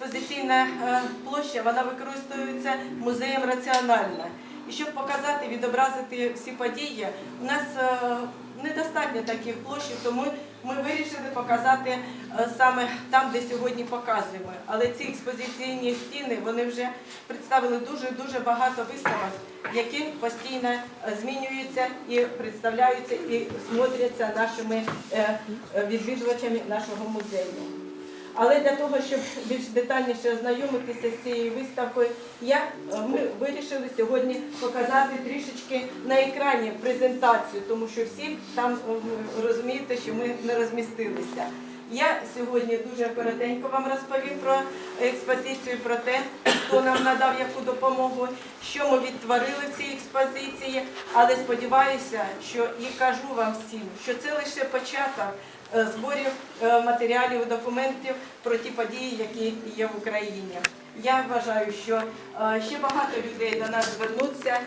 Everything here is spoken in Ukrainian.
Експозиційна е, площа вона використовується музеєм раціонально. І щоб показати, відобразити всі події, у нас е, недостатньо таких площ, тому ми вирішили показати е, саме там, де сьогодні показуємо. Але ці експозиційні стіни вони вже представили дуже дуже багато виставок, які постійно змінюються і представляються і смотряться нашими відвідувачами нашого музею. Але для того, щоб більш детальніше ознайомитися з цією виставкою, я, е, ми вирішили сьогодні показати трішечки на екрані презентацію, тому що всі там розумієте, що ми не розмістилися. Я сьогодні дуже коротенько вам розповім про експозицію, про те, хто нам надав яку допомогу, що ми відтворили в цій експозиції. Але сподіваюся, що і кажу вам всім, що це лише початок е, зборів е, матеріалів, документів про ті події, які є в Україні. Я вважаю, що е, ще багато людей до нас звернуться.